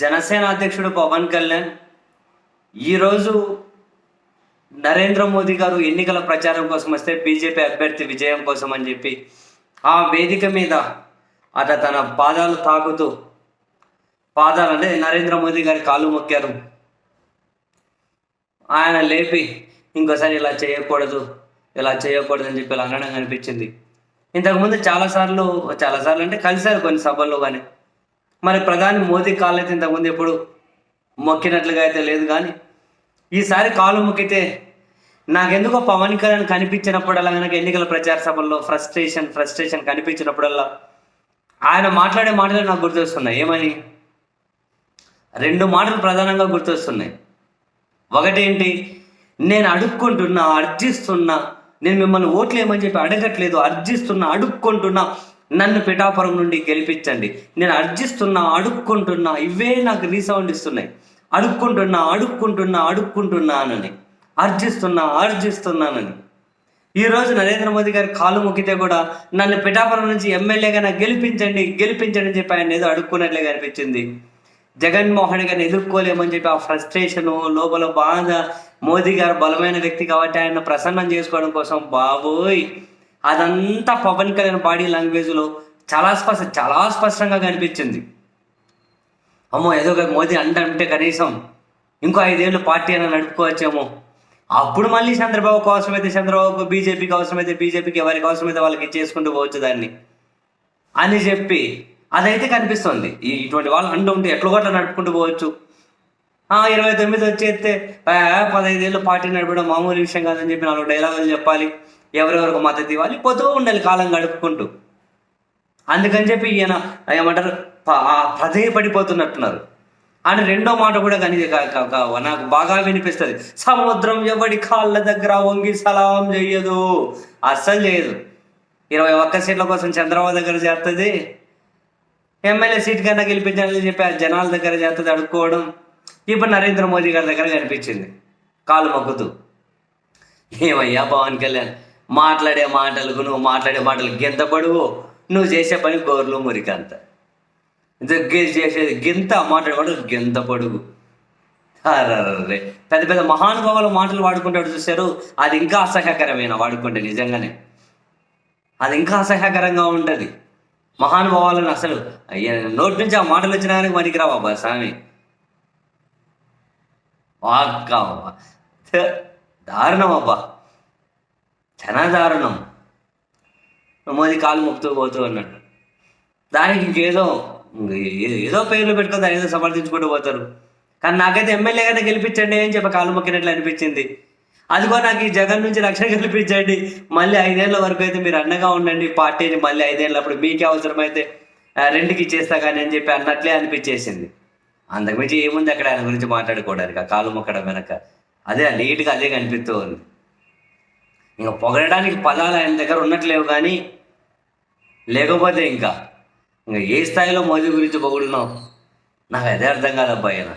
జనసేన అధ్యక్షుడు పవన్ కళ్యాణ్ ఈరోజు నరేంద్ర మోదీ గారు ఎన్నికల ప్రచారం కోసం వస్తే బీజేపీ అభ్యర్థి విజయం కోసం అని చెప్పి ఆ వేదిక మీద అట తన పాదాలు తాకుతూ పాదాలు అంటే నరేంద్ర మోదీ గారి కాళ్ళు మొక్కారు. ఆయన లేపి ఇంకోసారి ఇలా చేయకూడదు ఇలా చేయకూడదు అని చెప్పి ఇలా అనడం కనిపించింది. ఇంతకుముందు చాలాసార్లు చాలాసార్లు అంటే కలిశారు కొన్ని సభల్లో కానీ మరి ప్రధాని మోదీ కాళ్ళు అయితే ఇంతకుముందు ఎప్పుడు? మొక్కినట్లుగా అయితే లేదు కానీ ఈసారి కాలు మొక్కితే నాకెందుకో పవన్ కళ్యాణ్ కనిపించినప్పుడల్లా కనుక ఎన్నికల ప్రచార సభల్లో ఫ్రస్ట్రేషన్ ఫ్రస్ట్రేషన్ కనిపించినప్పుడల్లా ఆయన మాట్లాడే మాటలు నాకు గుర్తొస్తున్నాయి. ఏమని? రెండు మాటలు ప్రధానంగా గుర్తొస్తున్నాయి. ఒకటేంటి? నేను అడుక్కుంటున్నా అర్జిస్తున్నా నేను మిమ్మల్ని ఓట్లు ఏమని చెప్పి అడగట్లేదు అర్జిస్తున్నా అడుక్కుంటున్నా. నన్ను పిఠాపురం నుండి గెలిపించండి. నేను అర్జిస్తున్నా అడుక్కుంటున్నా ఇవే నాకు రీసౌండ్ ఇస్తున్నాయి. అడుక్కుంటున్నా అడుక్కుంటున్నా అడుక్కుంటున్నానని అర్జిస్తున్నా అర్జిస్తున్నానని ఈరోజు నరేంద్ర మోదీ గారి కాలు మొక్కితే కూడా నన్ను పిఠాపురం నుంచి ఎమ్మెల్యేగా నాకు గెలిపించండి గెలిపించండి అని చెప్పి ఆయన ఏదో అడుక్కున్నట్లే అనిపించింది జగన్మోహన్ గారిని ఎదుర్కోలేమని చెప్పి ఆ ఫ్రస్ట్రేషను లోపల బాధ మోదీ గారు బలమైన వ్యక్తి కాబట్టి ఆయన ప్రసన్నం చేసుకోవడం కోసం బాబోయ్. అదంతా పవన్ కళ్యాణ్ బాడీ లాంగ్వేజ్లో చాలా స్పష్ట చాలా స్పష్టంగా కనిపించింది. అమ్మో ఏదో ఒక మోదీ అంటే కనీసం ఇంకో ఐదేళ్ళు పార్టీ అయినా నడుపుకోవచ్చేమో. అప్పుడు మళ్ళీ చంద్రబాబు అవసరమైతే చంద్రబాబుకు బీజేపీకి అవసరమైతే బీజేపీకి ఎవరికి అవసరమైతే వాళ్ళకి చేసుకుంటూ పోవచ్చు దాన్ని. అని చెప్పి అదైతే కనిపిస్తుంది. ఇటువంటి వాళ్ళు అంటూ ఉంటే ఎట్లా గట్ల నడుపుకుంటూ పోవచ్చు. ఇరవై తొమ్మిది వచ్చేస్తే పదహైదు ఏళ్ళు పార్టీ నడపడం మామూలు విషయం కాదని చెప్పి నాలుగు డైలాగులు చెప్పాలి. ఎవరెవరికి మద్దతు ఇవ్వాలి? పోతూ ఉండాలి కాలం గడుపుకుంటూ. అందుకని చెప్పి ఈయన ఏమంటారు ప- పదే పడిపోతున్నట్టున్నారు. అని రెండో మాట కూడా కానీ నాకు బాగా వినిపిస్తుంది. సముద్రం ఎవడి కాళ్ళ దగ్గర వంగి సలాం చేయదు అస్సలు చేయదు ఇరవై ఒక్క సీట్ల కోసం చంద్రబాబు దగ్గర చేస్తుంది. ఎమ్మెల్యే సీట్ కన్నా గెలిపించాలని చెప్పి ఆ జనాల దగ్గర చేస్తుంది అడుక్కోవడం. ఇప్పుడు నరేంద్ర మోదీ గారి దగ్గర కనిపించింది. కాలు మొక్కుతూ ఏమయ్యా పవన్ కళ్యాణ్ మాట్లాడే మాటలకు నువ్వు మాట్లాడే మాటలు గింత పడువు? నువ్వు చేసే పని గోర్లు మురికంత. చేసేది గింత మాట్లాడే మాటలు గింత పడుగు. అరే పెద్ద పెద్ద మహానుభావుల మాటలు వాడుకుంటాడు చూశారు. అది ఇంకా అసహ్యకరమైన వాడుకుంటే నిజంగానే. అది ఇంకా అసహ్యకరంగా ఉంటుంది. మహానుభావాలను అసలు అయ్యా నోటి నుంచి ఆ మాటలు వచ్చిన కానీ మనకి రావు స్వామి. వాక్కా అబ్బా. దారుణం అబ్బా చాలా దారుణం మోదీ కాలు మొక్కుతూ పోతూ అన్నట్టు. దానికి ఇంకేదో ఏదో పేర్లు పెట్టుకొని దాని ఏదో సమర్థించుకుంటూ పోతారు. కానీ నాకైతే ఎమ్మెల్యేగానే గెలిపించండి అని చెప్పి కాలు మొక్కినట్లు అనిపించింది. అదిగో నాకు ఈ జగన్ నుంచి రక్షణ కల్పించండి. మళ్ళీ ఐదేళ్ళ వరకు అయితే మీరు అండగా ఉండండి. పార్టీని మళ్ళీ ఐదేళ్ళప్పుడు మీకే అవసరమైతే ఆ, రెండుకి ఇచ్చేస్తా కానీ అని చెప్పి అన్నట్లే అనిపించేసింది. అంతకుమించి ఏముంది అక్కడ? ఆయన గురించి మాట్లాడుకోవడానికి ఆ కాలు మొక్కడం వెనక. అదే నీట్గా అదే కనిపిస్తూ ఉంది. ఇంకా పొగడడానికి పదాలు ఆయన దగ్గర ఉన్నట్లేవు కానీ లేకపోతే ఇంకా ఇంకా ఏ స్థాయిలో మోదీ గురించి పొగుడున్నావు నాకు అదే అర్థం కాదబ్బా అయినా